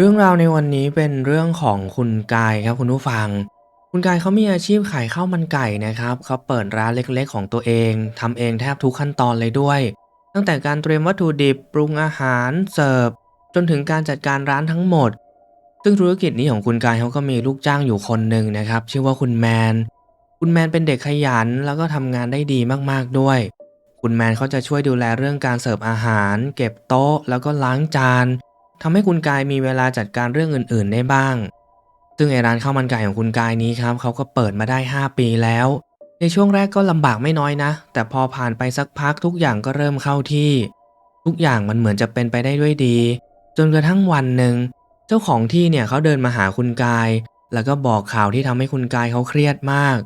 เรื่องราวในวันนี้เป็นเรื่องของคุณกายครับคุณผู้ฟัง คุณกายเขามีอาชีพขายข้าวมันไก่นะครับเขาเปิดร้านเล็กๆ ของตัวเองทำเองแทบทุกขั้นตอนเลยด้วย ตั้งแต่การเตรียมวัตถุดิบปรุงอาหารเสิร์ฟจนถึงการจัดการร้านทั้งหมด ซึ่งธุรกิจนี้ของคุณกายเขาก็มีลูกจ้างอยู่คนหนึ่งนะครับ ชื่อว่าคุณแมน คุณแมนเป็นเด็กขยันแล้วก็ทำงานได้ดีมากๆด้วย คุณแมนเขาจะช่วยดูแลเรื่องการเสิร์ฟอาหาร เก็บโต๊ะ แล้วก็ล้างจาน ทำให้คุณกายมีเวลาจัดการเรื่องอื่น ๆ ได้บ้าง ซึ่งไอร้านข้าวมันไก่ของคุณกายนี้ครับเขาก็เปิดมาได้ 5 ปีแล้ว ในช่วงแรกก็ลำบากไม่น้อยนะ แต่พอผ่านไปสักพักทุกอย่างก็เริ่มเข้าที่ ทุกอย่างมันเหมือนจะเป็นไปได้ด้วยดี จนกระทั่งวันหนึ่งเจ้าของที่เนี่ยเขาเดินมาหาคุณกาย แล้วก็บอกข่าวที่ทำให้คุณกายเขาเครียดมาก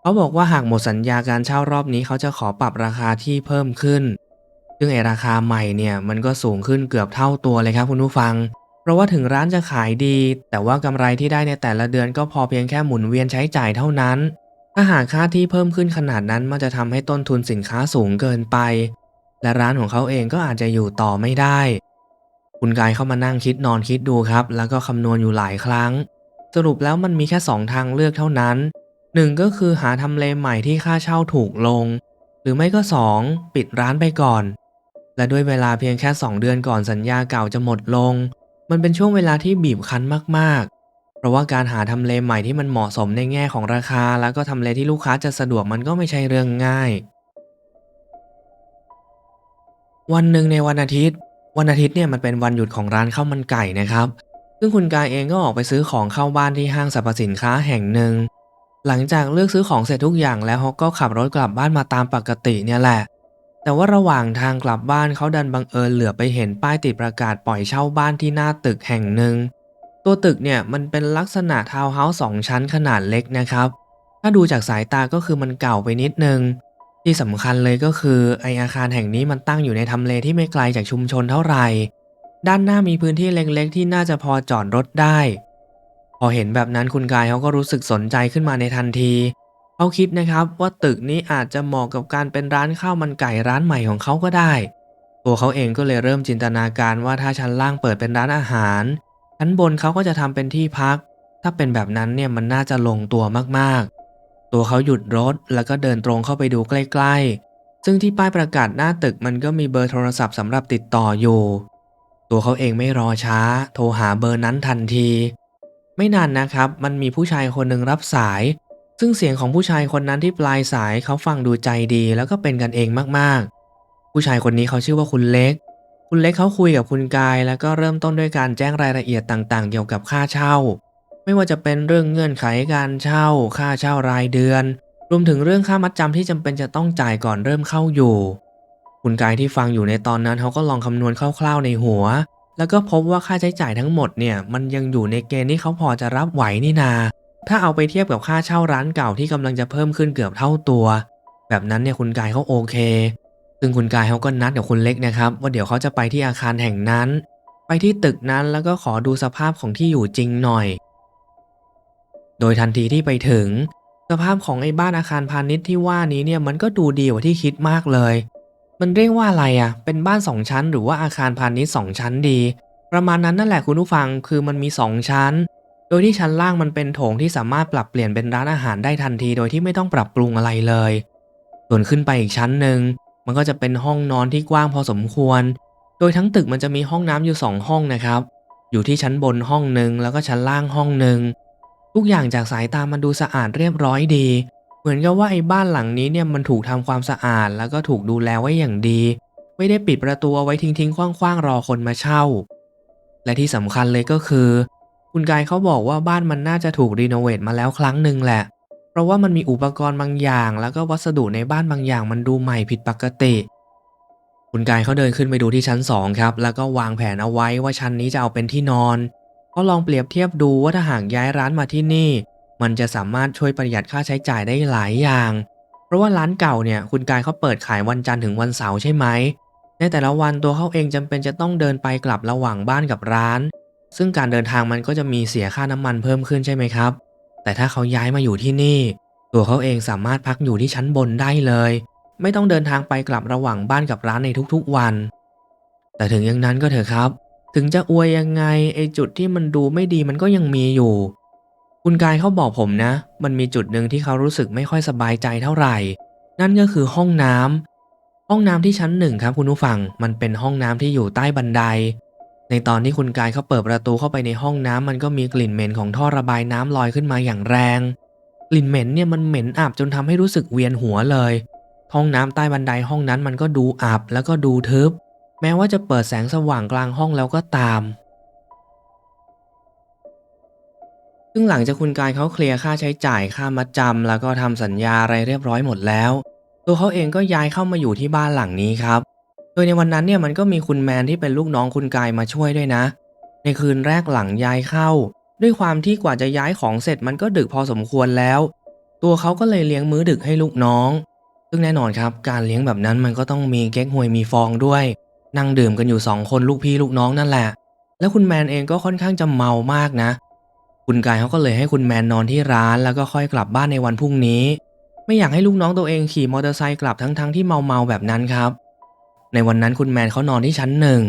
เขาบอกว่าหากหมดสัญญาการเช่ารอบนี้เขาจะขอปรับราคาที่เพิ่มขึ้น ซึ่งไอราคาใหม่เนี่ยมันก็สูงขึ้นเกือบเท่าตัวเลยครับคุณผู้ฟัง เพราะว่าถึงร้านจะขายดี แต่ว่ากำไรที่ได้ในแต่ละเดือนก็พอเพียงแค่หมุนเวียนใช้จ่ายเท่านั้น ถ้าหากค่าที่เพิ่มขึ้นขนาดนั้นมันจะทำให้ต้นทุนสินค้าสูงเกินไป และร้านของเขาเองก็อาจจะอยู่ต่อไม่ได้ คุณกายเข้ามานั่งคิดนอนคิดดูครับ แล้วก็คำนวณอยู่หลายครั้ง สรุปแล้วมันมีแค่สองทางเลือกเท่านั้นหนึ่งก็คือหาทำเลใหม่ที่ค่าเช่าถูกลง หรือไม่ก็สองปิดร้านไปก่อน และด้วยเวลาเพียงแค่ 2 เดือนก่อนสัญญาเก่าจะหมดลง มันเป็นช่วงเวลาที่บีบคั้นมากๆ เพราะว่าการหาทำเลใหม่ที่มันเหมาะสมในแง่ของราคา แล้วก็ทำเลที่ลูกค้าจะสะดวกมันก็ไม่ใช่เรื่องง่าย วันหนึ่งในวันอาทิตย์ วันอาทิตย์เนี่ยมันเป็นวันหยุดของร้านข้าวมันไก่นะครับ ซึ่งคุณกายเองก็ออกไปซื้อของเข้าบ้านที่ห้างสรรพสินค้าแห่งหนึ่ง หลังจากเลือกซื้อของเสร็จทุกอย่างแล้วเขาก็ขับรถกลับบ้านมาตามปกติเนี่ยแหละ แต่ว่าระหว่างทางกลับบ้านเขาดันบังเอิญเหลือไปเห็นป้ายติดประกาศปล่อยเช่าบ้านที่หน้าตึกแห่งหนึ่ง ตัวตึกเนี่ยมันเป็นลักษณะทาวน์เฮาส์สองชั้นขนาดเล็กนะครับ ถ้าดูจากสายตาก็คือมันเก่าไปนิดนึง ที่สำคัญเลยก็คือไออาคารแห่งนี้มันตั้งอยู่ในทำเลที่ไม่ไกลจากชุมชนเท่าไหร่ ด้านหน้ามีพื้นที่เล็กๆ ที่น่าจะพอจอดรถได้ พอเห็นแบบนั้นคุณกายเขาก็รู้สึกสนใจขึ้นมาในทันที เขาคิดนะครับว่าตึกนี้อาจจะเหมาะกับการเป็นร้านข้าวมันไก่ร้านใหม่ของเขาก็ได้ ตัวเขาเองก็เลยเริ่มจินตนาการว่าถ้าชั้นล่างเปิดเป็นร้านอาหาร ชั้นบนเขาก็จะทำเป็นที่พัก ถ้าเป็นแบบนั้นเนี่ยมันน่าจะลงตัวมากๆ ตัวเขาหยุดรถแล้วก็เดินตรงเข้าไปดูใกล้ๆ ซึ่งที่ป้ายประกาศหน้าตึกมันก็มีเบอร์โทรศัพท์สำหรับติดต่ออยู่ ตัวเขาเองไม่รอช้า โทรหาเบอร์นั้นทันที ไม่นานนะครับ มันมีผู้ชายคนหนึ่งรับสาย ซึ่งเสียงของผู้ชายคนนั้นที่ปลายสายเขาฟังดูใจดีแล้วก็เป็นกันเองมากๆ ผู้ชายคนนี้เขาชื่อว่าคุณเล็ก คุณเล็กเขาคุยกับคุณกาย แล้วก็เริ่มต้นด้วยการแจ้งรายละเอียดต่างๆ เกี่ยวกับค่าเช่า ไม่ว่าจะเป็นเรื่องเงื่อนไขการเช่า ค่าเช่ารายเดือน รวมถึงเรื่องค่ามัดจำที่จำเป็นจะต้องจ่ายก่อนเริ่มเข้าอยู่ คุณกายที่ฟังอยู่ในตอนนั้นเขาก็ลองคำนวณคร่าวๆในหัว แล้วก็พบว่าค่าใช้จ่ายทั้งหมดเนี่ยมันยังอยู่ในเกณฑ์ที่เขาพอจะรับไหวนี่นา ถ้าเอาไปเทียบกับค่าเช่าร้านเก่าที่กำลังจะเพิ่มขึ้นเกือบเท่าตัว แบบนั้นเนี่ยคุณกายเขาโอเค ซึ่งคุณกายเขาก็นัดกับคุณเล็กนะครับ ว่าเดี๋ยวเขาจะไปที่อาคารแห่งนั้น ไปที่ตึกนั้นแล้วก็ขอดูสภาพของที่อยู่จริงหน่อย โดยทันทีที่ไปถึง สภาพของไอ้บ้านอาคารพาณิชย์ที่ว่านี้เนี่ยมันก็ดูดีกว่าที่คิดมากเลย มันเรียกว่าอะไรอะ่ะ เป็นบ้านสองชั้น หรือว่าอาคารพาณิชย์สองชั้นดี ประมาณนั้นนั่นแหละคุณผู้ฟังคือมันมีสองชั้น โดยที่ชั้นล่างมันเป็นโถงที่สามารถปรับเปลี่ยนเป็นร้านอาหารได้ทันที โดยที่ไม่ต้องปรับปรุงอะไรเลย ส่วนขึ้นไปอีกชั้นหนึ่งมันก็จะเป็นห้องนอนที่กว้างพอสมควร โดยทั้งตึกมันจะมีห้องน้ำอยู่สองห้องนะครับ อยู่ที่ชั้นบนห้องหนึ่งแล้วก็ชั้นล่างห้องหนึ่งทุกอย่างจากสายตามันดูสะอาดเรียบร้อยดี เหมือนกับว่าไอ้บ้านหลังนี้เนี่ยมันถูกทำความสะอาด แล้วก็ถูกดูแลไว้อย่างดี ไม่ได้ปิดประตูเอาไว้ทิ้งๆคว้างๆรอคนมาเช่า และที่สำคัญเลยก็คือ คุณกายเขาบอกว่าบ้านมันน่าจะถูกรีโนเวทมาแล้วครั้งหนึ่งแหละ เพราะว่ามันมีอุปกรณ์บางอย่าง แล้วก็วัสดุในบ้านบางอย่างมันดูใหม่ผิดปกติ คุณกายเขาเดินขึ้นไปดูที่ชั้นสองครับ แล้วก็วางแผนเอาไว้ว่าชั้นนี้จะเอาเป็นที่นอนเขาลองเปรียบเทียบดูว่าถ้าหากย้ายร้านมาที่นี่ มันจะสามารถช่วยประหยัดค่าใช้จ่ายได้หลายอย่าง เพราะว่าร้านเก่าเนี่ยคุณกายเขาเปิดขายวันจันทร์ถึงวันเสาร์ใช่ไหมในแต่ละวันตัวเขาเองจำเป็นจะต้องเดินไปกลับระหว่างบ้านกับร้าน ซึ่งการเดินทางมันก็จะมีเสียค่าน้ำมันเพิ่มขึ้นใช่ไหมครับ แต่ถ้าเขาย้ายมาอยู่ที่นี่ ตัวเขาเองสามารถพักอยู่ที่ชั้นบนได้เลย ไม่ต้องเดินทางไปกลับระหว่างบ้านกับร้านในทุกๆวัน แต่ถึงอย่างนั้นก็เถอะครับ ถึงจะอวยยังไงไอจุดที่มันดูไม่ดีมันก็ยังมีอยู่ คุณกายเขาบอกผมนะ มันมีจุดหนึ่งที่เขารู้สึกไม่ค่อยสบายใจเท่าไหร่ นั่นก็คือห้องน้ำห้องน้ำที่ชั้นหนึ่งครับคุณผู้ฟัง มันเป็นห้องน้ำที่อยู่ใต้บันได ในตอนที่คุณกายเขาเปิดประตูเข้าไปในห้องน้ำมันก็มีกลิ่นเหม็นของท่อระบายน้ำลอยขึ้นมาอย่างแรง กลิ่นเหม็นเนี่ยมันเหม็นอับจนทำให้รู้สึกเวียนหัวเลย ห้องน้ำใต้บันไดห้องนั้นมันก็ดูอับแล้วก็ดูทึบ แม้ว่าจะเปิดแสงสว่างกลางห้องแล้วก็ตาม ซึ่งหลังจากคุณกายเขาเคลียร์ค่าใช้จ่ายค่ามัดจำแล้วก็ทำสัญญาอะไรเรียบร้อยหมดแล้ว ตัวเขาเองก็ย้ายเข้ามาอยู่ที่บ้านหลังนี้ครับ ดยในวันนั้นเนี่ยมันก็มีคุณแมนที่เป็นลูกน้องคุณกายมาช่วยด้วยนะ ในคืนแรกหลังย้ายเข้า ด้วยความที่กว่าจะย้ายของเสร็จมันก็ดึกพอสมควรแล้ว ตัวเขาก็เลยเลี้ยงมื้อดึกให้ลูกน้อง ซึ่งแน่นอนครับ การเลี้ยงแบบนั้นมันก็ต้องมีเก๊กฮวยมีฟองด้วย นั่งดื่มกันอยู่สองคนลูกพี่ลูกน้องนั่นแหละ แล้วคุณแมนเองก็ค่อนข้างจะเมามากนะ คุณกายเขาก็เลยให้คุณแมนนอนที่ร้านแล้วก็ค่อยกลับบ้านในวันพรุ่งนี้ ไม่อยากให้ลูกน้องตัวเองขี่มอเตอร์ไซค์กลับทั้งๆที่เมาๆแบบนั้นครับ ในวันนั้นคุณแมนเขานอนที่ชั้นหนึ่ง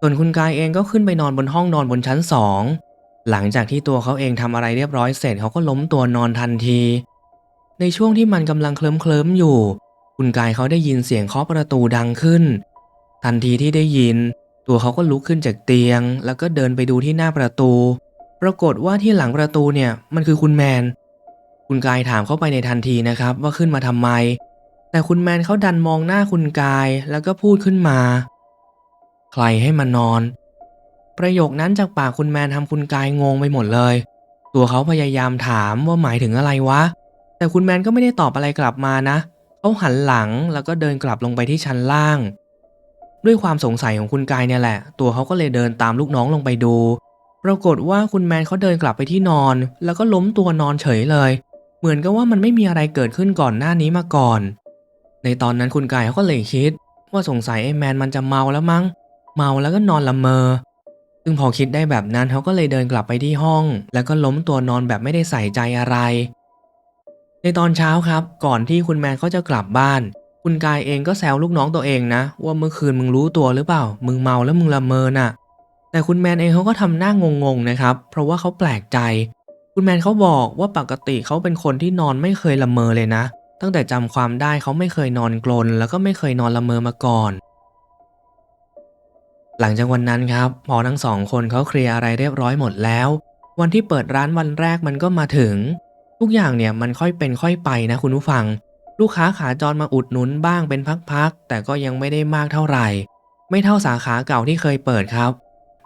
ส่วนคุณกายเองก็ขึ้นไปนอนบนห้องนอนบนชั้นสอง หลังจากที่ตัวเขาเองทำอะไรเรียบร้อยเสร็จเขาก็ล้มตัวนอนทันที ในช่วงที่มันกำลังเคลิ้มเคลิมๆอยู่ คุณกายเขาได้ยินเสียงเคาะประตูดังขึ้น ทันทีที่ได้ยิน ตัวเขาก็ลุกขึ้นจากเตียง แล้วก็เดินไปดูที่หน้าประตู ปรากฏว่าที่หลังประตูเนี่ยมันคือคุณแมน คุณกายถามเข้าไปในทันทีนะครับว่าขึ้นมาทำไม แต่คุณแมนเขาดันมองหน้าคุณกายแล้วก็พูดขึ้นมา ใครให้มานอน ประโยคนั้นจากปากคุณแมนทำคุณกายงงไปหมดเลย ตัวเขาพยายามถามว่าหมายถึงอะไรวะ แต่คุณแมนก็ไม่ได้ตอบอะไรกลับมานะ เขาหันหลังแล้วก็เดินกลับลงไปที่ชั้นล่าง ด้วยความสงสัยของคุณกายเนี่ยแหละ ตัวเขาก็เลยเดินตามลูกน้องลงไปดู ปรากฏว่าคุณแมนเขาเดินกลับไปที่นอน แล้วก็ล้มตัวนอนเฉยเลย เหมือนกับว่ามันไม่มีอะไรเกิดขึ้นก่อนหน้านี้มาก่อน ในตอนนั้นคุณกายเขาก็เลยคิด ว่าสงสัยไอ้แมนมันจะเมาแล้วมั้ง เมาแล้วก็นอนละเมอ ซึ่งพอคิดได้แบบนั้นเขาก็เลยเดินกลับไปที่ห้อง แล้วก็ล้มตัวนอนแบบไม่ได้ใส่ใจอะไร ในตอนเช้าครับ ก่อนที่คุณแมนเขาจะกลับบ้าน คุณกายเองก็แซวลูกน้องตัวเองนะ ว่าเมื่อคืนมึงรู้ตัวหรือเปล่า มึงเมาแล้วมึงละเมอน่ะ แต่คุณแมนเองเขาก็ทำหน้างงๆนะครับ เพราะว่าเขาแปลกใจ คุณแมนเขาบอกว่าปกติเขาเป็นคนที่นอนไม่เคยละเมอเลยนะ ตั้งแต่จำความได้เขาไม่เคยนอนกลน แล้วก็ไม่เคยนอนละเมอมาก่อน หลังจากวันนั้นครับ พอทั้งสองคนเขาเคลียร์อะไรเรียบร้อยหมดแล้ว วันที่เปิดร้านวันแรกมันก็มาถึง ทุกอย่างเนี่ยมันค่อยเป็นค่อยไปนะคุณผู้ฟัง ลูกค้าขาจรมาอุดหนุนบ้างเป็นพักๆแต่ก็ยังไม่ได้มากเท่าไหร่ ไม่เท่าสาขาเก่าที่เคยเปิดครับ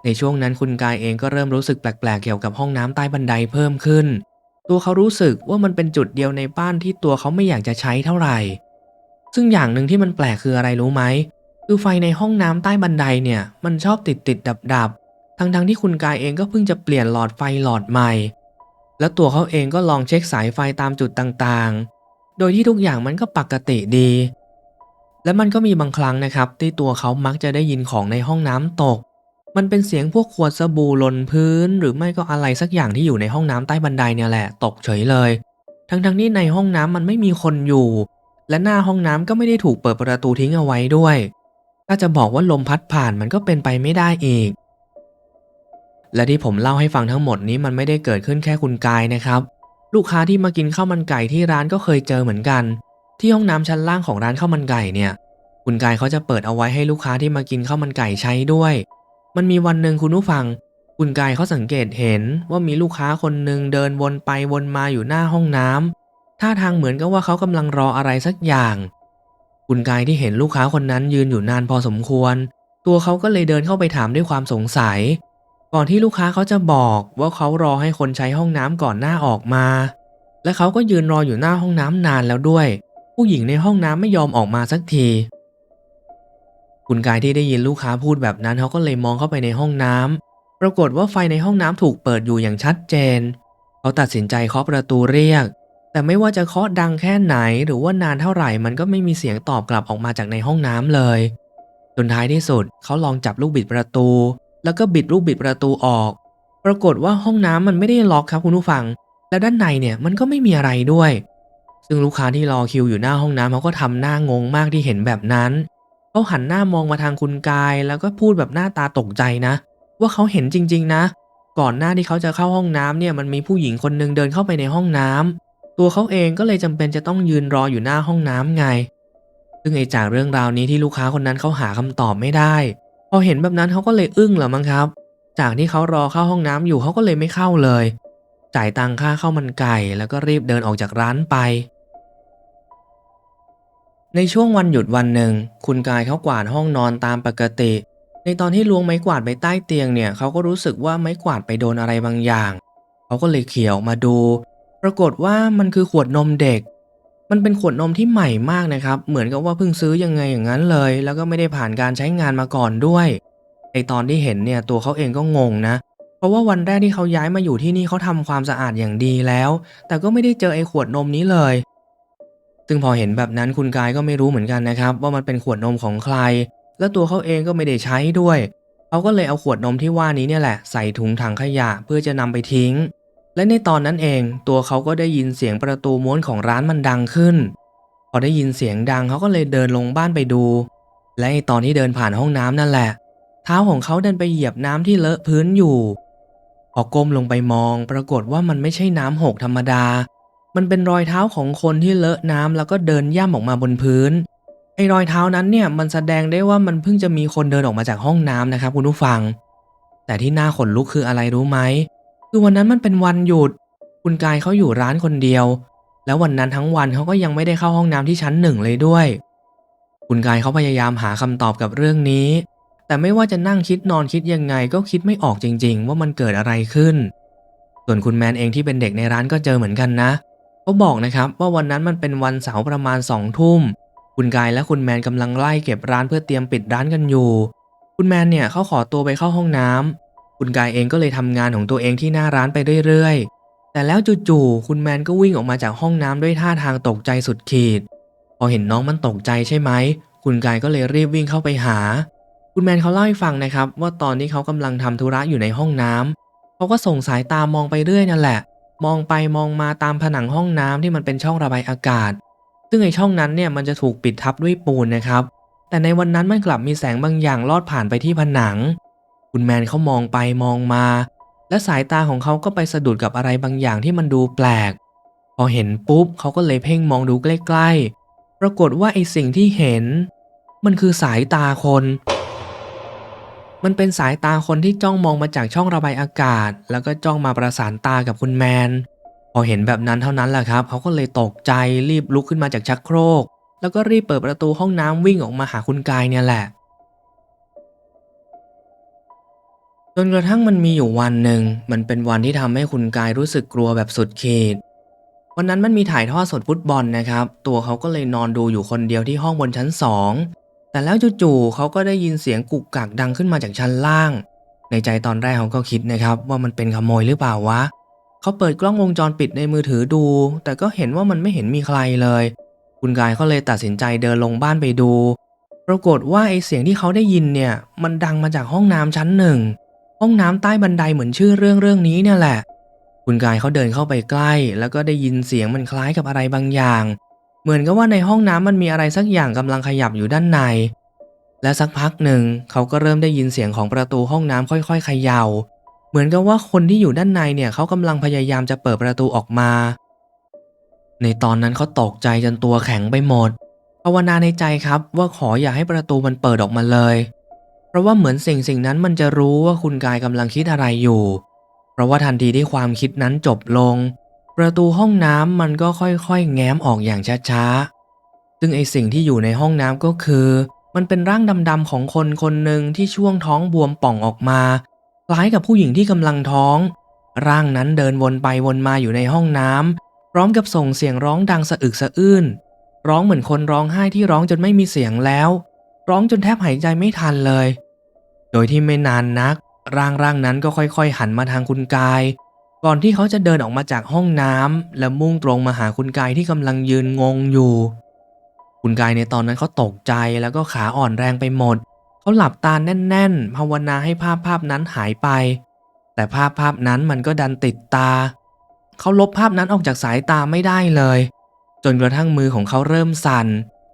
ในช่วงนั้นคุณกายเองก็เริ่มรู้สึกแปลกๆเกี่ยวกับห้องน้ำใต้บันไดเพิ่มขึ้น ตัวเขารู้สึกว่ามันเป็นจุดเดียวในบ้านที่ตัวเขาไม่อยากจะใช้เท่าไหร่ ซึ่งอย่างหนึ่งที่มันแปลกคืออะไรรู้ไหม คือไฟในห้องน้ำใต้บันไดเนี่ย มันชอบติดติดดับดับๆทั้งที่คุณกายเองก็เพิ่งจะเปลี่ยนหลอดไฟหลอดใหม่ แล้วตัวเขาเองก็ลองเช็คสายไฟตามจุดต่างๆ โดยที่ทุกอย่างมันก็ปกติดี และมันก็มีบางครั้งนะครับ ที่ตัวเขามักจะได้ยินของในห้องน้ำตก มันเป็นเสียงพวกขวดสบู่หล่นพื้น หรือไม่ก็อะไรสักอย่างที่อยู่ในห้องน้ำใต้บันไดเนี่ยแหละตกเฉยเลย ทั้งๆที่ในห้องน้ำมันไม่มีคนอยู่ และหน้าห้องน้ำก็ไม่ได้ถูกเปิดประตูทิ้งเอาไว้ด้วย ถ้าจะบอกว่าลมพัดผ่านมันก็เป็นไปไม่ได้อีก และที่ผมเล่าให้ฟังทั้งหมดนี้มันไม่ได้เกิดขึ้นแค่คุณกายนะครับ ลูกค้าที่มากินข้าวมันไก่ที่ร้านก็เคยเจอเหมือนกัน ที่ห้องน้ำชั้นล่างของร้านข้าวมันไก่เนี่ย คุณกายเขาจะเปิดเอาไว้ให้ลูกค้าที่มากินข้าวมันไก่ใช้ด้วย มันมีวันหนึ่งคุณผู้ฟัง คุณกายเขาสังเกตเห็นว่ามีลูกค้าคนหนึ่งเดินวนไปวนมาอยู่หน้าห้องน้ำท่าทางเหมือนกับว่าเขากำลังรออะไรสักอย่าง คุณกายที่เห็นลูกค้าคนนั้นยืนอยู่นานพอสมควร ตัวเขาก็เลยเดินเข้าไปถามด้วยความสงสัย ก่อนที่ลูกค้าเขาจะบอกว่าเขารอให้คนใช้ห้องน้ำก่อนหน้าออกมา และเขาก็ยืนรออยู่หน้าห้องน้ำนานแล้วด้วย ผู้หญิงในห้องน้ำไม่ยอมออกมาสักที คุณกายที่ได้ยินลูกค้าพูดแบบนั้นเขาก็เลยมองเข้าไปในห้องน้ำปรากฏว่าไฟในห้องน้ำถูกเปิดอยู่อย่างชัดเจน เขาตัดสินใจเคาะประตูเรียก แต่ไม่ว่าจะเคาะดังแค่ไหน หรือว่านานเท่าไหร่มันก็ไม่มีเสียงตอบกลับออกมาจากในห้องน้ำเลยจนท้ายที่สุดเขาลองจับลูกบิดประตู แล้วก็บิดลูกบิดประตูออก ปรากฏว่าห้องน้ำมันไม่ได้ล็อกครับคุณผู้ฟัง และด้านในเนี่ยมันก็ไม่มีอะไรด้วย ซึ่งลูกค้าที่รอคิวอยู่หน้าห้องน้ำเขาก็ทำหน้างงมากที่เห็นแบบนั้น เขาหันหน้ามองมาทางคุณกาย แล้วก็พูดแบบหน้าตาตกใจนะ ว่าเขาเห็นจริง ๆ นะ ก่อนหน้าที่เขาจะเข้าห้องน้ำเนี่ยมันมีผู้หญิงคนหนึ่งเดินเข้าไปในห้องน้ำตัวเขาเองก็เลยจำเป็นจะต้องยืนรออยู่หน้าห้องน้ำไง ซึ่งไอจากเรื่องราวนี้ที่ลูกค้าคนนั้นเขาหาคำตอบไม่ได้ พอเห็นแบบนั้นเขาก็เลยอึ้งเหรอมั้งครับ จากที่เขารอเข้าห้องน้ำอยู่เขาก็เลยไม่เข้าเลย จ่ายตังค่าเข้ามันไก่ แล้วก็รีบเดินออกจากร้านไป ในช่วงวันหยุดวันหนึ่ง คุณกายเขากวาดห้องนอนตามปกติ ในตอนที่ล้วงไม้กวาดไปใต้เตียงเนี่ยเขาก็รู้สึกว่าไม้กวาดไปโดนอะไรบางอย่าง เขาก็เลยเขี่ยออกมาดู ปรากฏว่ามันคือขวดนมเด็ก มันเป็นขวดนมที่ใหม่มากนะครับ เหมือนกับว่าเพิ่งซื้อยังไงอย่างนั้นเลย แล้วก็ไม่ได้ผ่านการใช้งานมาก่อนด้วยไอตอนที่เห็นเนี่ยตัวเขาเองก็งงนะ เพราะว่าวันแรกที่เขาย้ายมาอยู่ที่นี่เขาทำความสะอาดอย่างดีแล้ว แต่ก็ไม่ได้เจอไอขวดนมนี้เลย ซึ่งพอเห็นแบบนั้นคุณกายก็ไม่รู้เหมือนกันนะครับ ว่ามันเป็นขวดนมของใคร แล้วตัวเขาเองก็ไม่ได้ใช้ด้วยเขาก็เลยเอาขวดนมที่ว่านี้เนี่ยแหละใส่ถุงถังขยะเพื่อจะนำไปทิ้ง และในตอนนั้นเองตัวเขาก็ได้ยินเสียงประตูม้วนของร้านมันดังขึ้น พอได้ยินเสียงดังเขาก็เลยเดินลงบ้านไปดู และไอ้ตอนที่เดินผ่านห้องน้ำนั่นแหละ เท้าของเขาเดินไปเหยียบน้ำที่เลอะพื้นอยู่พอก้มลงไปมอง ปรากฏว่ามันไม่ใช่น้ำหกธรรมดา มันเป็นรอยเท้าของคนที่เลอะน้ำแล้วก็เดินย่ำออกมาบนพื้น ไอ้รอยเท้านั้นเนี่ยมันแสดงได้ว่ามันเพิ่งจะมีคนเดินออกมาจากห้องน้ำนะครับคุณผู้ฟัง แต่ที่น่าขนลุกคืออะไรรู้ไหม คือวันนั้นมันเป็นวันหยุด คุณกายเขาอยู่ร้านคนเดียว แล้ววันนั้นทั้งวันเขาก็ยังไม่ได้เข้าห้องน้ำที่ชั้นหนึ่งเลยด้วย คุณกายเขาพยายามหาคำตอบกับเรื่องนี้ แต่ไม่ว่าจะนั่งคิดนอนคิดยังไงก็คิดไม่ออกจริง ๆ ว่ามันเกิดอะไรขึ้น ส่วนคุณแมนเองที่เป็นเด็กในร้านก็เจอเหมือนกันนะเขาบอกนะครับว่าวันนั้นมันเป็นวันเสาร์ประมาณสองทุ่ม คุณกายและคุณแมนกำลังไล่เก็บร้านเพื่อเตรียมปิดร้านกันอยู่ คุณแมนเนี่ยเขาขอตัวไปเข้าห้องน้ำคุณกายเองก็เลยทำงานของตัวเองที่หน้าร้านไปเรื่อยๆ แต่แล้วจู่ๆคุณแมนก็วิ่งออกมาจากห้องน้ำด้วยท่าทางตกใจสุดขีด พอเห็นน้องมันตกใจใช่ไหม คุณกายก็เลยรีบวิ่งเข้าไปหา คุณแมนเขาเล่าให้ฟังนะครับว่าตอนที่เขากำลังทำธุระอยู่ในห้องน้ำเขาก็ส่งสายตามองไปเรื่อยนั่นแหละ มองไปมองมาตามผนังห้องน้ำที่มันเป็นช่องระบายอากาศ ซึ่งไอช่องนั้นเนี่ยมันจะถูกปิดทับด้วยปูนนะครับ แต่ในวันนั้นมันกลับมีแสงบางอย่างลอดผ่านไปที่ผนัง คุณแมนเขามองไปมองมา และสายตาของเขาก็ไปสะดุดกับอะไรบางอย่างที่มันดูแปลก พอเห็นปุ๊บเขาก็เลยเพ่งมองดูใกล้ๆ ปรากฏว่าไอสิ่งที่เห็น มันคือสายตาคน มันเป็นสายตาคนที่จ้องมองมาจากช่องระบายอากาศ แล้วก็จ้องมาประสานตากับคุณแมน พอเห็นแบบนั้นเท่านั้นแหละครับเขาก็เลยตกใจรีบลุกขึ้นมาจากชักโครก แล้วก็รีบเปิดประตูห้องน้ำวิ่งออกมาหาคุณกายเนี่ยแหละ จนกระทั่งมันมีอยู่วันหนึ่งมันเป็นวันที่ทำให้คุณกายรู้สึกกลัวแบบสุดขีดวันนั้นมันมีถ่ายทอดสดฟุตบอลนะครับ ตัวเขาก็เลยนอนดูอยู่คนเดียวที่ห้องบนชั้นสอง แต่แล้วจู่ๆเขาก็ได้ยินเสียงกุกกักดังขึ้นมาจากชั้นล่าง ในใจตอนแรกเขาก็คิดนะครับ ว่ามันเป็นขโมยหรือเปล่าวะ เขาเปิดกล้องวงจรปิดในมือถือดู แต่ก็เห็นว่ามันไม่เห็นมีใครเลย คุณกายเขาเลยตัดสินใจเดินลงบ้านไปดู ปรากฏว่าไอเสียงที่เขาได้ยินเนี่ย มันดังมาจากห้องน้ำชั้นหนึ่ง ห้องน้ำใต้บันไดเหมือนชื่อเรื่องเรื่องนี้เนี่ยแหละ คุณกายเขาเดินเข้าไปใกล้ แล้วก็ได้ยินเสียงมันคล้ายกับอะไรบางอย่าง เหมือนกับว่าในห้องน้ำมันมีอะไรสักอย่างกำลังขยับอยู่ด้านใน และสักพักหนึ่งเขาก็เริ่มได้ยินเสียงของประตูห้องน้ำค่อยๆเขย่า เหมือนกับว่าคนที่อยู่ด้านในเนี่ยเขากำลังพยายามจะเปิดประตูออกมา ในตอนนั้นเขาตกใจจนตัวแข็งไปหมดภาวนาในใจครับว่าขออย่าให้ประตูมันเปิดออกมาเลย เพราะว่าเหมือนสิ่งสิ่งนั้นมันจะรู้ว่าคุณกายกำลังคิดอะไรอยู่ เพราะว่าทันทีที่ความคิดนั้นจบลง ประตูห้องน้ำมันก็ค่อยๆ แง้มออกอย่างช้าๆ ซึ่งไอสิ่งที่อยู่ในห้องน้ำก็คือ มันเป็นร่างดำๆของคนคนหนึ่งที่ช่วงท้องบวมป่องออกมา คล้ายกับผู้หญิงที่กำลังท้อง ร่างนั้นเดินวนไปวนมาอยู่ในห้องน้ำพร้อมกับส่งเสียงร้องดังสะอึกสะอื้น ร้องเหมือนคนร้องไห้ที่ร้องจนไม่มีเสียงแล้ว ร้องจนแทบหายใจไม่ทันเลย โดยที่ไม่นานนัก ร่างร่างนั้นก็ค่อยๆ หันมาทางคุณกาย ก่อนที่เขาจะเดินออกมาจากห้องน้ำและมุ่งตรงมาหาคุณกายที่กำลังยืนงงอยู่ คุณกายในตอนนั้นเขาตกใจแล้วก็ขาอ่อนแรงไปหมด เขาหลับตาแน่น ๆ ภาวนาให้ภาพภาพนั้นหายไป แต่ภาพภาพนั้นมันก็ดันติดตา เขาลบภาพนั้นออกจากสายตาไม่ได้เลย จนกระทั่งมือของเขาเริ่มสั่น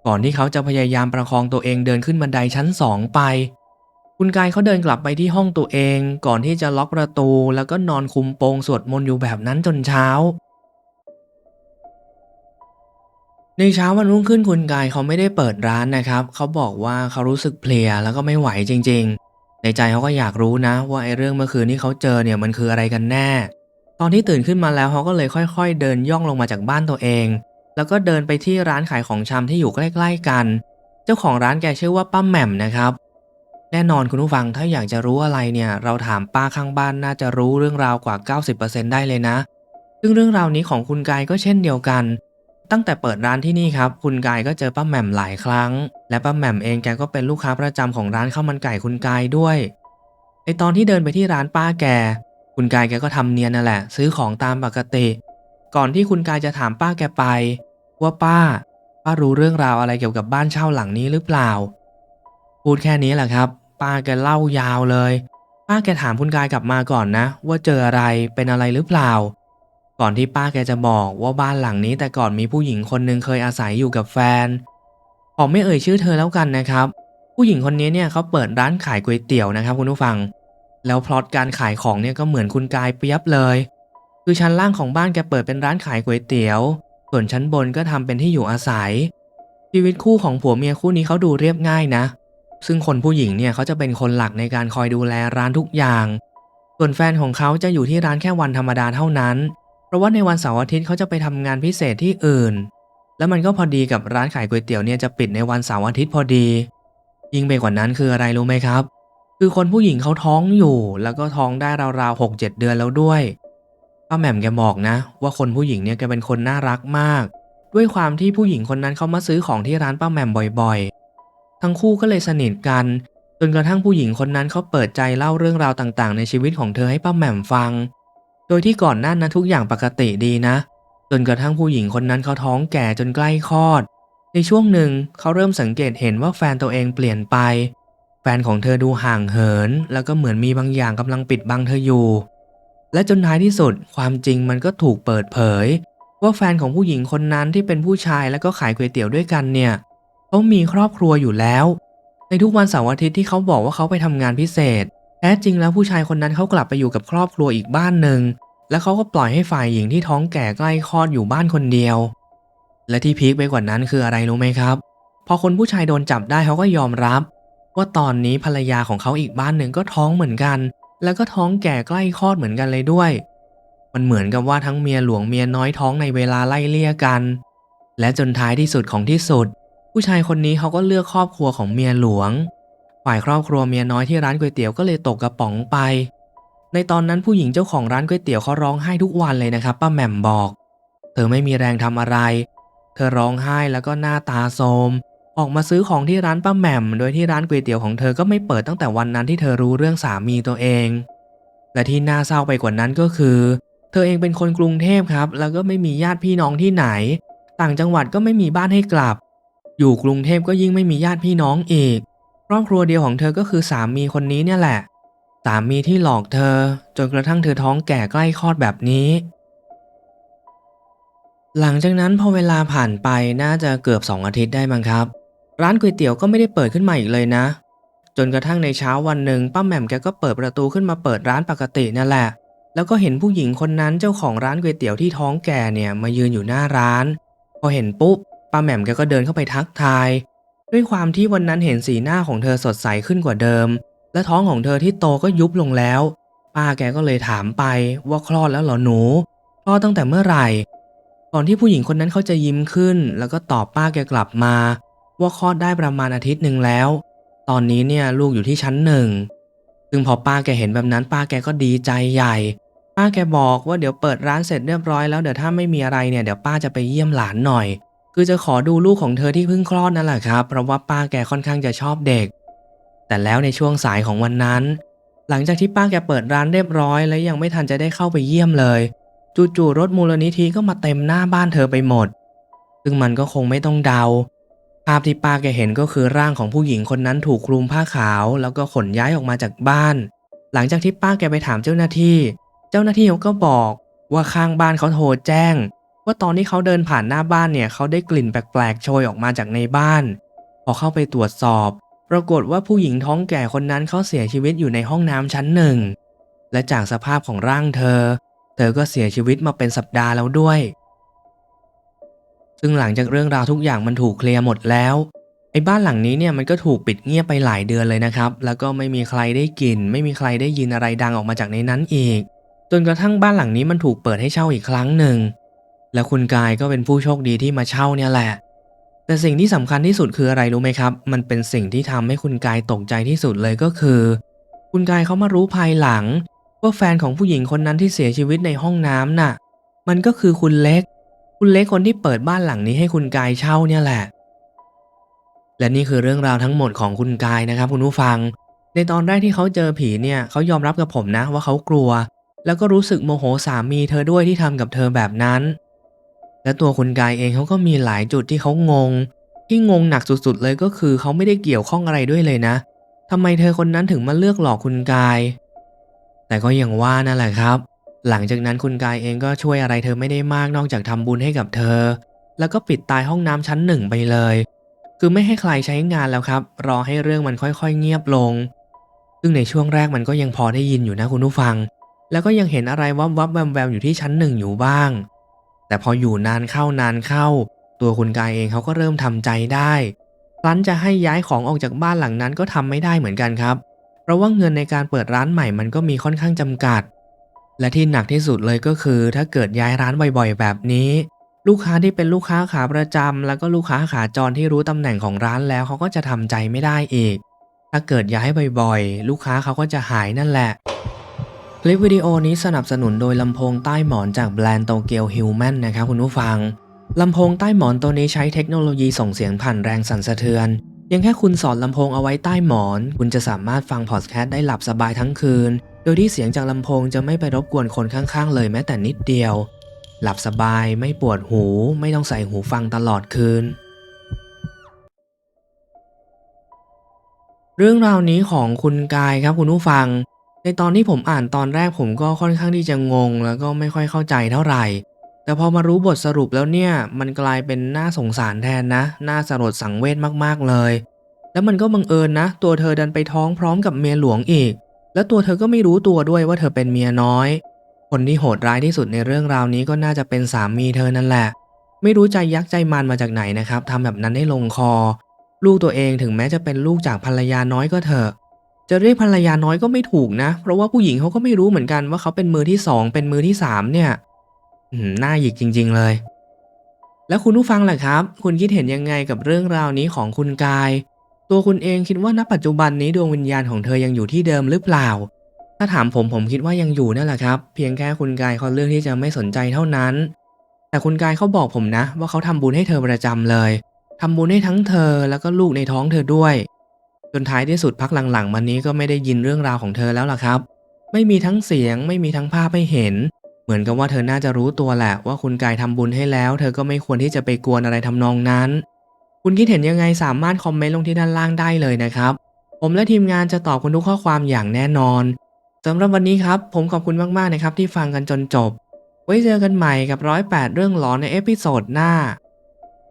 ก่อนที่เขาจะพยายามประคองตัวเองเดินขึ้นบันไดชั้นสองไป คุณกายเขาเดินกลับไปที่ห้องตัวเองก่อนที่จะล็อกประตู แล้วก็นอนคุมโปงสวดมนต์อยู่แบบนั้นจนเช้า ในเช้าวันรุ่งขึ้นคุณกายเขาไม่ได้เปิดร้านนะครับ เขาบอกว่าเขารู้สึกเพลียแล้วก็ไม่ไหวจริง ๆ ในใจเขาก็อยากรู้นะ ว่าไอ้เรื่องเมื่อคืนที่เขาเจอเนี่ยมันคืออะไรกันแน่ ตอนที่ตื่นขึ้นมาแล้วเขาก็เลยค่อยๆ เดินย่องลงมาจากบ้านตัวเอง แล้วก็เดินไปที่ร้านขายของชำที่อยู่ใกล้ ๆ กัน เจ้าของร้านแกชื่อว่าป้าแหม่มนะครับ แน่นอนคุณผู้ฟังถ้าอยากจะรู้อะไรเนี่ย เราถามป้าข้างบ้านน่าจะรู้เรื่องราวกว่า 90%ได้เลยนะ ซึ่งเรื่องราวนี้ของคุณกายก็เช่นเดียวกัน ตั้งแต่เปิดร้านที่นี่ครับ คุณกายก็เจอป้าแหม่มหลายครั้ง และป้าแหม่มเองแกก็เป็นลูกค้าประจำของร้านข้าวมันไก่คุณกายด้วยในตอนที่เดินไปที่ร้านป้าแก คุณกายแกก็ทำเนียนนั่นแหละ ซื้อของตามปกติ ก่อนที่คุณกายจะถามป้าแกไป ว่าป้า ป้ารู้เรื่องราวอะไรเกี่ยวกับบ้านเช่าหลังนี้หรือเปล่า พูดแค่นี้แหละครับ ป้าแกเล่ายาวเลย ป้าแกถามคุณกายกลับมาก่อนนะ ว่าเจออะไรเป็นอะไรหรือเปล่า ก่อนที่ป้าแกจะบอกว่าบ้านหลังนี้แต่ก่อนมีผู้หญิงคนหนึ่งเคยอาศัยอยู่กับแฟนขอไม่เอ่ยชื่อเธอแล้วกันนะครับ ผู้หญิงคนนี้เนี่ยเขาเปิดร้านขายก๋วยเตี๋ยวนะครับคุณผู้ฟัง แล้วพล็อตการขายของเนี่ยก็เหมือนคุณกายเปียบเลย คือชั้นล่างของบ้านแกเปิดเป็นร้านขายก๋วยเตี๋ยว ส่วนชั้นบนก็ทำเป็นที่อยู่อาศัยชีวิตคู่ของผัวเมียคู่นี้เขาดูเรียบง่ายนะ ซึ่งคนผู้หญิงเนี่ยเขาจะเป็นคนหลักในการคอยดูแลร้านทุกอย่าง ส่วนแฟนของเขาจะอยู่ที่ร้านแค่วันธรรมดาเท่านั้น เพราะว่าในวันเสาร์อาทิตย์เขาจะไปทำงานพิเศษที่อื่น แล้วมันก็พอดีกับร้านขายก๋วยเตี๋ยวเนี่ยจะปิดในวันเสาร์อาทิตย์พอดี ยิ่งไปกว่านั้นคืออะไรรู้ไหมครับ คือคนผู้หญิงเขาท้องอยู่ แล้วก็ท้องได้ราวๆหกเจ็ดเดือนแล้วด้วยป้าแหม่มแกบอกนะ ว่าคนผู้หญิงเนี่ยแกเป็นคนน่ารักมาก ด้วยความที่ผู้หญิงคนนั้นเขามาซื้อของที่ร้านป้าแหม่มบ่อยๆ ทั้งคู่ก็เลยสนิทกัน จนกระทั่งผู้หญิงคนนั้นเขาเปิดใจเล่าเรื่องราวต่างๆ ในชีวิตของเธอให้ป้าแหม่มฟัง โดยที่ก่อนหน้านั้นทุกอย่างปกติดีนะ จนกระทั่งผู้หญิงคนนั้นเขาท้องแก่จนใกล้คลอด ในช่วงหนึ่งเขาเริ่มสังเกตเห็นว่าแฟนตัวเองเปลี่ยนไป แฟนของเธอดูห่างเหิน แล้วก็เหมือนมีบางอย่างกำลังปิดบังเธออยู่ และจนท้ายที่สุดความจริงมันก็ถูกเปิดเผยว่าแฟนของผู้หญิงคนนั้นที่เป็นผู้ชายแล้วก็ขายก๋วยเตี๋ยวด้วยกันเนี่ย เขามีครอบครัวอยู่แล้ว ในทุกวันเสาร์อาทิตย์ที่เขาบอกว่าเขาไปทำงานพิเศษ แท้จริงแล้วผู้ชายคนนั้นเขากลับไปอยู่กับครอบครัวอีกบ้านหนึ่ง แล้วเขาก็ปล่อยให้ฝ่ายหญิงที่ท้องแก่ใกล้คลอดอยู่บ้านคนเดียว และที่พีคไปกว่านั้นคืออะไรรู้ไหมครับ พอคนผู้ชายโดนจับได้เขาก็ยอมรับ ว่าตอนนี้ภรรยาของเขาอีกบ้านหนึ่งก็ท้องเหมือนกัน แล้วก็ท้องแก่ใกล้คลอดเหมือนกันเลยด้วย มันเหมือนกับว่าทั้งเมียหลวงเมียน้อยท้องในเวลาไล่เลี่ยกัน และจนท้ายที่สุดของที่สุด ผู้ชายคนนี้เขาก็เลือกครอบครัวของเมียหลวง ฝ่ายครอบครัวเมียน้อยที่ร้านก๋วยเตี๋ยวก็เลยตกกระป๋องไป ในตอนนั้นผู้หญิงเจ้าของร้านก๋วยเตี๋ยวเขาร้องไห้ทุกวันเลยนะครับป้าแหม่มบอก เธอไม่มีแรงทำอะไร เธอร้องไห้แล้วก็หน้าตาโทรมออกมาซื้อของที่ร้านป้าแหม่ม โดยที่ร้านก๋วยเตี๋ยวของเธอก็ไม่เปิดตั้งแต่วันนั้นที่เธอรู้เรื่องสามีตัวเอง และที่น่าเศร้าไปกว่านั้นก็คือ เธอเองเป็นคนกรุงเทพครับ แล้วก็ไม่มีญาติพี่น้องที่ไหน ต่างจังหวัดก็ไม่มีบ้านให้กลับ อยู่กรุงเทพก็ยิ่งไม่มีญาติพี่น้องอีก ครอบครัวเดียวของเธอก็คือสามีคนนี้เนี่ยแหละ สามีที่หลอกเธอ จนกระทั่งเธอท้องแก่ใกล้คลอดแบบนี้ หลังจากนั้นพอเวลาผ่านไปน่าจะเกือบสองอาทิตย์ได้มั้งครับ ร้านก๋วยเตี๋ยวก็ไม่ได้เปิดขึ้นมาอีกเลยนะ จนกระทั่งในเช้าวันหนึ่งป้าแหม่มแกก็เปิดประตูขึ้นมาเปิดร้านปกตินั่นแหละ แล้วก็เห็นผู้หญิงคนนั้นเจ้าของร้านก๋วยเตี๋ยวที่ท้องแก่เนี่ยมายืนอยู่หน้าร้าน พอเห็นปุ๊บ ป้าแหม่มแกก็เดินเข้าไปทักทาย ด้วยความที่วันนั้นเห็นสีหน้าของเธอสดใสขึ้นกว่าเดิม และท้องของเธอที่โตก็ยุบลงแล้ว ป้าแกก็เลยถามไปว่าคลอดแล้วเหรอหนูคลอดตั้งแต่เมื่อไหร่ ก่อนที่ผู้หญิงคนนั้นเขาจะยิ้มขึ้น แล้วก็ตอบป้าแกกลับมา ว่าคลอดได้ประมาณอาทิตย์หนึ่งแล้ว ตอนนี้เนี่ยลูกอยู่ที่ชั้นหนึ่งซึ่งพอป้าแกเห็นแบบนั้นป้าแกก็ดีใจใหญ่ ป้าแกบอกว่าเดี๋ยวเปิดร้านเสร็จเรียบร้อยแล้วเดี๋ยวถ้าไม่มีอะไรเนี่ยเดี๋ยวป้าจะไปเยี่ยมหลานหน่อย คือจะขอดูลูกของเธอที่เพิ่งคลอดนั่นแหละครับ เพราะว่าป้าแกค่อนข้างจะชอบเด็ก แต่แล้วในช่วงสายของวันนั้น หลังจากที่ป้าแกเปิดร้านเรียบร้อย และยังไม่ทันจะได้เข้าไปเยี่ยมเลยจู่ๆรถมูลนิธิก็มาเต็มหน้าบ้านเธอไปหมด ซึ่งมันก็คงไม่ต้องเดา ภาพที่ป้าแกเห็นก็คือร่างของผู้หญิงคนนั้นถูกคลุมผ้าขาว แล้วก็ขนย้ายออกมาจากบ้าน หลังจากที่ป้าแกไปถามเจ้าหน้าที่ เจ้าหน้าที่เขาก็บอกว่าข้างบ้านเขาโทรแจ้ง ว่าตอนที่เขาเดินผ่านหน้าบ้านเนี่ยเขาได้กลิ่นแปลกๆโชยออกมาจากในบ้าน พอเข้าไปตรวจสอบ ปรากฏว่าผู้หญิงท้องแก่คนนั้นเขาเสียชีวิตอยู่ในห้องน้ำชั้นหนึ่ง และจากสภาพของร่างเธอ เธอก็เสียชีวิตมาเป็นสัปดาห์แล้วด้วย ซึ่งหลังจากเรื่องราวทุกอย่างมันถูกเคลียร์หมดแล้วไอ้บ้านหลังนี้เนี่ยมันก็ถูกปิดเงียบไปหลายเดือนเลยนะครับ แล้วก็ไม่มีใครได้กลิ่น ไม่มีใครได้ยินอะไรดังออกมาจากในนั้นอีก จนกระทั่งบ้านหลังนี้มันถูกเปิดให้เช่าอีกครั้งหนึ่ง แล้วคุณกายก็เป็นผู้โชคดีที่มาเช่าเนี่ยแหละ แต่สิ่งที่สำคัญที่สุดคืออะไรรู้ไหมครับ มันเป็นสิ่งที่ทำให้คุณกายตกใจที่สุดเลยก็คือ คุณกายเขามารู้ภายหลัง ว่าแฟนของผู้หญิงคนนั้นที่เสียชีวิตในห้องน้ำน่ะ มันก็คือคุณเล็ก คุณเล็กคนที่เปิดบ้านหลังนี้ให้คุณกายเช่าเนี่ยแหละ และนี่คือเรื่องราวทั้งหมดของคุณกายนะครับ คุณผู้ฟัง ในตอนแรกที่เขาเจอผีเนี่ยเขายอมรับกับผมนะว่าเขากลัว แล้วก็รู้สึกโมโหสามีเธอด้วยที่ทำกับเธอแบบนั้น และตัวคุณกายเองเขาก็มีหลายจุดที่เขางง ที่งงหนักสุดๆเลยก็คือเขาไม่ได้เกี่ยวข้องอะไรด้วยเลยนะทำไมเธอคนนั้นถึงมาเลือกหลอกคุณกาย แต่ก็อย่างว่านั่นแหละครับ หลังจากนั้นคุณกายเองก็ช่วยอะไรเธอไม่ได้มากนอกจากทำบุญให้กับเธอ แล้วก็ปิดตายห้องน้ำชั้นหนึ่งไปเลย คือไม่ให้ใครใช้งานแล้วครับ รอให้เรื่องมันค่อยๆ เงียบลง ซึ่งในช่วงแรกมันก็ยังพอได้ยินอยู่นะคุณผู้ฟัง แล้วก็ยังเห็นอะไรวับวับแวมแวมๆอยู่ที่ชั้นหนึ่งอยู่บ้าง แต่พออยู่นานเข้านานเข้า ตัวคุณกายเองเขาก็เริ่มทำใจได้รั้นจะให้ย้ายของออกจากบ้านหลังนั้นก็ทำไม่ได้เหมือนกันครับ เพราะว่าเงินในการเปิดร้านใหม่มันก็มีค่อนข้างจำกัด และที่หนักที่สุดเลยก็คือ ถ้าเกิดย้ายร้านบ่อยๆ แบบนี้ ลูกค้าที่เป็นลูกค้าขาประจำแล้วก็ลูกค้าขาจรที่รู้ตำแหน่งของร้านแล้วเขาก็จะทำใจไม่ได้อีก ถ้าเกิดย้ายบ่อยๆ ลูกค้าเขาก็จะหายนั่นแหละ คลิปวิดีโอนี้สนับสนุนโดยลำโพงใต้หมอนจากแบรนด์โตเกียวฮิวแมนนะครับคุณผู้ฟัง ลำโพงใต้หมอนตัวนี้ใช้เทคโนโลยีส่งเสียงผ่านแรงสั่นสะเทือนเพียงแค่คุณสอดลำโพงเอาไว้ใต้หมอน คุณจะสามารถฟังพอดแคสต์ได้หลับสบายทั้งคืน โดยที่เสียงจากลำโพงจะไม่ไปรบกวนคนข้างๆ เลยแม้แต่นิดเดียว หลับสบายไม่ปวดหู ไม่ต้องใส่หูฟังตลอดคืน เรื่องราวนี้ของคุณกายครับคุณผู้ฟัง ในตอนที่ผมอ่านตอนแรกผมก็ค่อนข้างที่จะงง แล้วก็ไม่ค่อยเข้าใจเท่าไหร่ แต่พอมารู้บทสรุปแล้วเนี่ย มันกลายเป็นน่าสงสารแทนนะ น่าสลดสังเวชมากๆเลย แล้วมันก็บังเอิญนะ ตัวเธอดันไปท้องพร้อมกับเมียหลวงอีก แล้วตัวเธอก็ไม่รู้ตัวด้วยว่าเธอเป็นเมียน้อย คนที่โหดร้ายที่สุดในเรื่องราวนี้ก็น่าจะเป็นสามีเธอนั่นแหละ ไม่รู้ใจยักษ์ใจมันมาจากไหนนะครับทำแบบนั้นได้ลงคอ ลูกตัวเองถึงแม้จะเป็นลูกจากภรรยาน้อยก็เถอะ จะเรียกภรรยาน้อยก็ไม่ถูกนะ เพราะว่าผู้หญิงเขาก็ไม่รู้เหมือนกันว่าเขาเป็นมือที่สองเป็นมือที่สามเนี่ยน่าหยิกจริง ๆ เลย แล้วคุณผู้ฟังล่ะครับ คุณคิดเห็นยังไงกับเรื่องราวนี้ของคุณกาย ตัวคุณเองคิดว่าณปัจจุบันนี้ดวงวิญญาณของเธอยังอยู่ที่เดิมหรือเปล่า ถ้าถามผมผมคิดว่ายังอยู่นั่นแหละครับ เพียงแค่คุณกายเขาเลือกที่จะไม่สนใจเท่านั้น แต่คุณกายเขาบอกผมนะ ว่าเขาทำบุญให้เธอประจำเลยทำบุญให้ทั้งเธอแล้วก็ลูกในท้องเธอด้วย จนท้ายที่สุดพักหลังๆมานี้ก็ไม่ได้ยินเรื่องราวของเธอแล้วล่ะครับ ไม่มีทั้งเสียง ไม่มีทั้งภาพให้เห็น เหมือนกับว่าเธอน่าจะรู้ตัวแหละว่าคุณกายทำบุญให้แล้ว เธอก็ไม่ควรที่จะไปกวนอะไรทำนองนั้น คุณคิดเห็นยังไงสามารถคอมเมนต์ลงที่ด้านล่างได้เลยนะครับ ผมและทีมงานจะตอบคุณทุกข้อความอย่างแน่นอนสำหรับวันนี้ครับ ผมขอบคุณมากๆนะครับที่ฟังกันจนจบ ไว้เจอกันใหม่กับร้อยแปดเรื่องหลอนในเอพิโซดหน้า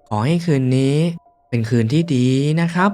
ขอให้คืนนี้ เป็นคืนที่ดีนะครับ